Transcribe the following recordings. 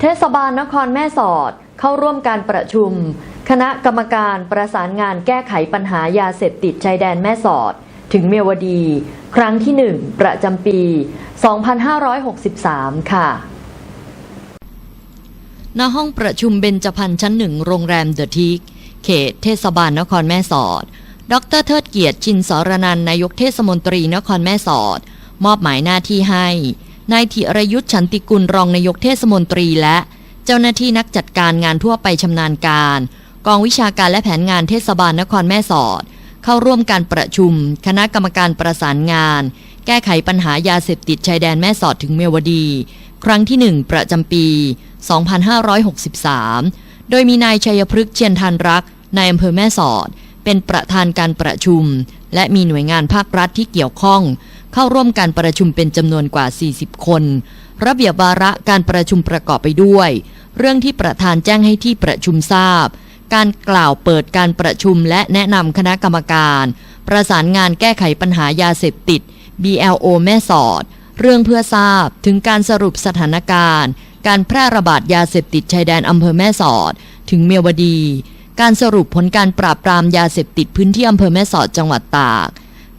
เทศบาลนครแม่สอดเข้าร่วมการประชุม คณะกรรมการประสานงานแก้ไขปัญหายาเสพติดชายแดนแม่สอด ถึงเมียวดี ครั้งที่1ประจำปี 2563 ค่ะณห้องประชุมเบญจพรรณชั้นหนึ่งโรงแรมเดอะทีกเขตเทศบาลนครแม่สอด ดรเทิดเกียรติชินสรนันนายกเทศมนตรีนครแม่สอด มอบหมายหน้าที่ให้ นายธิรยุทธ์ฉันติกุลรองนายกเทศมนตรีและเจ้าหน้าที่นักจัดการงานทั่วไปชำนาญการ กองวิชาการและแผนงานเทศบาลนครแม่สอด เข้าร่วมการประชุม คณะกรรมการประสานงาน แก้ไขปัญหายาเสพติดชายแดนแม่สอดถึงเมียวดี ครั้งที่ 1 ประจำปี 2563 โดยมีนายชัยพฤกษ์เชียนทันรักนายอำเภอแม่สอด เป็นประธานการประชุม และมีหน่วยงานภาครัฐที่เกี่ยวข้อง เข้าร่วมการประชุมเป็นจำนวนกว่า 40 คน ระเบียบวาระการประชุมประกอบไปด้วย เรื่องที่ประธานแจ้งให้ที่ประชุมทราบ การกล่าวเปิดการประชุมและแนะนำคณะกรรมการ ประสานงานแก้ไขปัญหายาเสพติด BLO แม่สอด เรื่องเพื่อทราบถึงการสรุปสถานการณ์ การแพร่ระบาดยาเสพติดชายแดนอำเภอแม่สอด ถึงเมียวดี การสรุปผลการปราบปรามยาเสพติดพื้นที่อำเภอแม่สอดจังหวัดตาก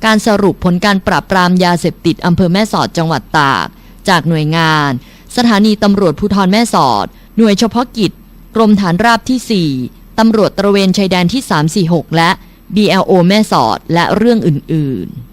การสรุปผลการปราบปรามยาเสพติดอำเภอแม่สอดจังหวัดตาก จากหน่วยงาน สถานีตำรวจภูธรแม่สอด หน่วยเฉพาะกิจ กรมฐานราบที่ 4ตำรวจตระเวนชายแดนที่ 346 และ BLO แม่สอดและเรื่องอื่น ๆ